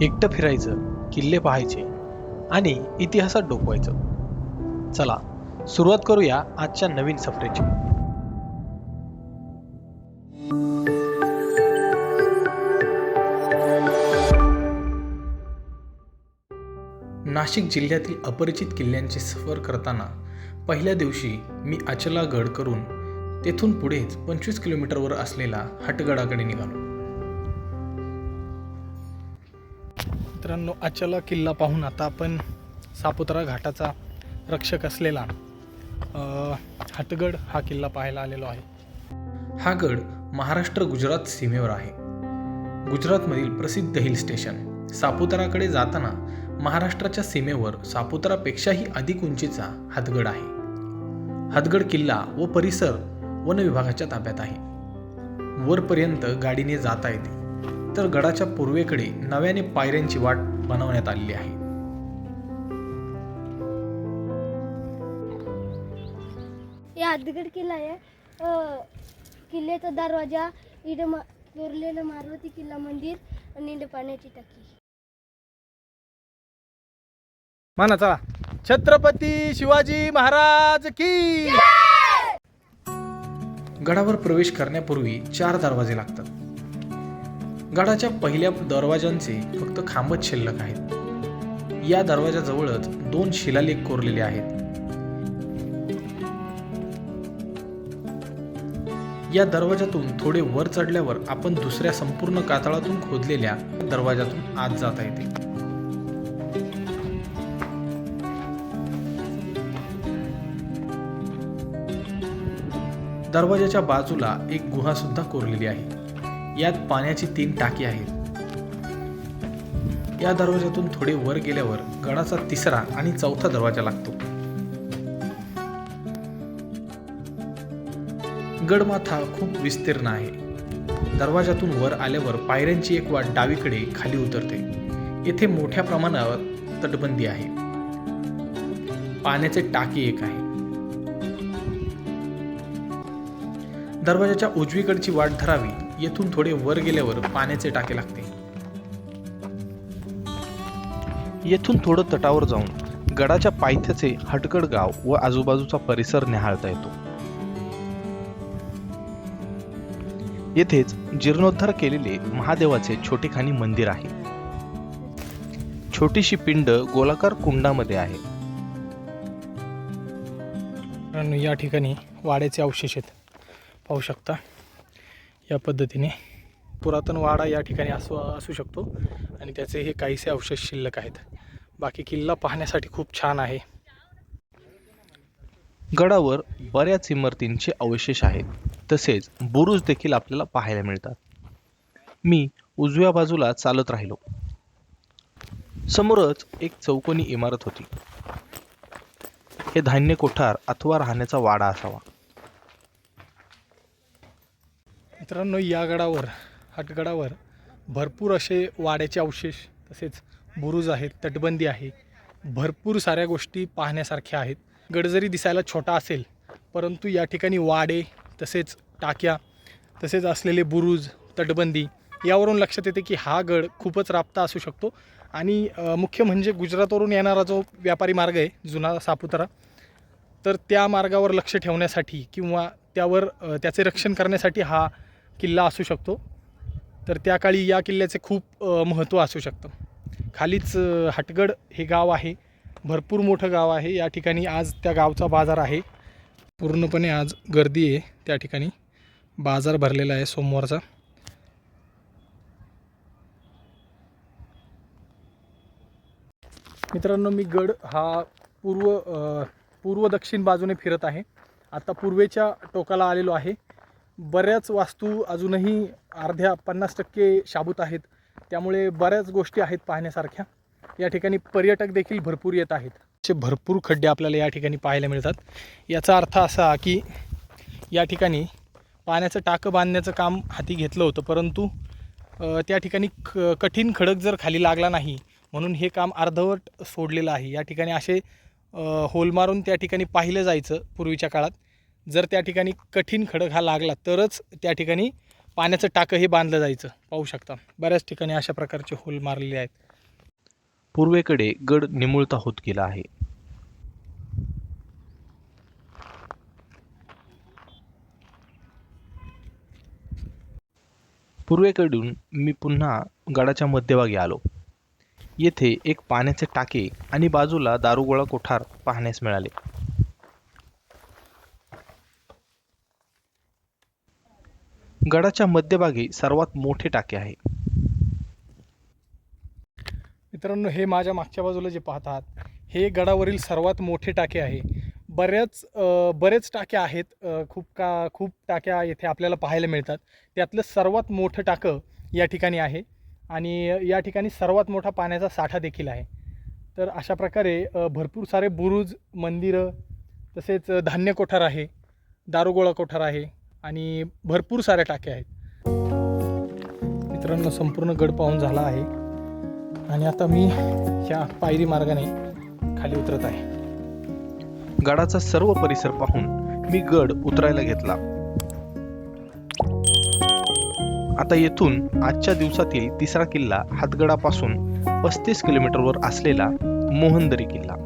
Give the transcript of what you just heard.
एकटं फिरायचं किल्ले पाहायचे आणि इतिहासात डोकवायचं. चला सुरुवात करूया आजच्या नवीन सफरेची. नाशिक जिल्ह्यातील अपरिचित किल्ल्यांची सफर करताना पहिल्या दिवशी मी अचलागड करून तेथून पुढेच पंचवीस किलोमीटरवर असलेला हटगडाकडे निघालो. मित्रांनो अचला किल्ला पाहून आता आपण सापुतारा घाटाचा रक्षक असलेला हातगड हटगड हा किल्ला पाहायला आलेलो आहे. हा गड महाराष्ट्र गुजरात सीमेवर आहे. गुजरातमधील प्रसिद्ध हिल स्टेशन सापुताराकडे जाताना महाराष्ट्राच्या सीमेवर सापुतारापेक्षाही अधिक उंचीचा हातगड आहे. हातगड किल्ला व परिसर वन विभागाच्या ताब्यात आहे. वरपर्यंत गाडीने जाता येते. तर गडाच्या पूर्वेकडे नव्याने पायऱ्यांची वाट बनवण्यात आलेली आहे. हे आदगड किल्ला आहे. अ, किल्ल्याचा दरवाजा मा कोरलेलं मारुती किल्ला मंदिर आणि पाण्याची टाकी. म्हणा चला. छत्रपती शिवाजी महाराज की! गडावर प्रवेश करण्यापूर्वी चार दरवाजे लागतात. गडाच्या पहिल्या दरवाजांचे फक्त खांबच शिल्लक आहेत. या दरवाजाजवळच दोन शिलालेख कोरलेले आहेत. या दरवाजातून थोडे वर चढल्यावर आपण दुसऱ्या संपूर्ण कातळातून खोदलेल्या दरवाजातून आत जाता येते. दरवाजाच्या बाजूला एक गुहा सुद्धा कोरलेली आहे. यात पाण्याची तीन टाकी आहेत. या दरवाजातून थोडे वर गेल्यावर गडाचा तिसरा आणि चौथा दरवाजा लागतो. गडमाथा खूप विस्तीर्ण आहे. दरवाजातून वर आल्यावर पायऱ्यांची एक वाट डावीकडे खाली उतरते. येथे मोठ्या प्रमाणावर तटबंदी आहे. पाण्याचे टाकी एक आहे. दरवाजाच्या उजवीकडची वाट धरावी. येथून थोडे वर गेल्यावर पाण्याचे टाके लागते. येथून थोडं तटावर जाऊन गडाच्या पायथ्याचे हटगड गाव व आजूबाजूचा परिसर निहाळता येतो. येथेच जीर्णोद्धार केलेले महादेवाचे छोटेखानी मंदिर आहे. छोटीशी पिंड गोलाकार कुंडामध्ये आहे. या ठिकाणी वाड्याचे अवशेष आहेत. पाहू शकता. या पद्धतीने पुरातन वाडा या ठिकाणी असू असू शकतो. आणि त्याचे हे काहीसे अवशेष शिल्लक आहेत. बाकी किल्ला पाहण्यासाठी खूप छान आहे. गडावर बऱ्याच इमारतींचे अवशेष आहेत. तसेच बुरुज देखील आपल्याला पाहायला मिळतात. मी उजव्या बाजूला चालत राहिलो. समोरच एक चौकोनी इमारत होती. हे धान्य कोठार अथवा राहण्याचा वाडा असावा. मित्रांनो या गडावर हटगडावर भरपूर असे वाड्याचे अवशेष तसेच बुरुज आहेत तटबंदी आहे. भरपूर साऱ्या गोष्टी पाहण्यासारख्या आहेत. गड जरी दिसायला छोटा असेल परंतु या ठिकाणी वाडे तसेच टाक्या तसेच असलेले बुरुज तटबंदी यावरून लक्षात येते की हा गड खूपच राबता असू शकतो. आणि मुख्य म्हणजे गुजरातवरून येणारा जो व्यापारी मार्ग आहे जुना सापुतारा तर त्या मार्गावर लक्ष ठेवण्यासाठी किंवा त्यावर त्याचे रक्षण करण्यासाठी हा किल्ला असू शकतो. तर त्या काळी या किल्ल्याचे खूप महत्त्व असू शकतं. खालीच हटगड हे गाव आहे. भरपूर मोठं गाव आहे. या ठिकाणी आज त्या गावचा बाजार आहे. पूर्णपणे आज गर्दी आहे. त्या ठिकाणी बाजार भरलेला आहे सोमवारचा. मित्रांनो मी गड हा पूर्व पूर्व दक्षिण बाजूने फिरत आहे. आता पूर्वेच्या टोकाला आलेलो आहे. बऱ्याच वास्तू अजूनही अर्ध्या पन्नास टक्के शाबूत आहेत. त्यामुळे बऱ्याच गोष्टी आहेत पाहण्यासारख्या. या ठिकाणी पर्यटक देखील भरपूर येत आहेत. असे भरपूर खड्डे आपल्याला या ठिकाणी पाहायला मिळतात. याचा अर्थ असा की या ठिकाणी पाण्याचं टाकं बांधण्याचं काम हाती घेतलं होतं परंतु त्या ठिकाणी ख कठीण खडक जर खाली लागला नाही म्हणून हे काम अर्धवट सोडलेलं आहे. या ठिकाणी असे होल मारून त्या ठिकाणी पाहिलं जायचं पूर्वीच्या काळात. जर त्या ठिकाणी कठीण खडक हा लागला तरच त्या ठिकाणी पाण्याचं टाकं हे बांधलं जायचं. पाहू शकता. बऱ्याच ठिकाणी अशा प्रकारचे होल मारलेले आहेत. पूर्वेकडे गड निमुळता होत गेला आहे. पूर्वेकडून मी पुन्हा गडाच्या मध्यभागी आलो. येथे एक पाण्याचे टाके आणि बाजूला दारुगोळा कोठार पाहण्यास मिळाले. गडाच्या मध्यभागी सर्वात मोठे टाके आहे. मित्रांनो हे माझ्या मागच्या बाजूला जे पाहतात हे गडावरील सर्वात मोठे टाके आहे. बऱ्याच बरेच टाके आहेत खूप का खूप टाक्या येथे आपल्याला पाहायला मिळतात. त्यातलं सर्वात मोठं टाकं या ठिकाणी आहे आणि या ठिकाणी सर्वात मोठा पाण्याचा साठा देखील आहे. तर अशा प्रकारे भरपूर सारे बुरुज मंदिरं तसेच धान्य कोठार आहे दारुगोळा कोठार आहे आणि भरपूर साऱ्या टाक्या आहेत. मित्रांनो संपूर्ण गड पाहून झाला आहे. आणि आता मी ह्या पायरी मार्गाने खाली उतरत आहे. गडाचा सर्व परिसर पाहून मी गड उतरायला घेतला. आता येथून आजच्या दिवसातील तिसरा किल्ला हातगडापासून पस्तीस किलोमीटरवर असलेला मोहनदरी किल्ला.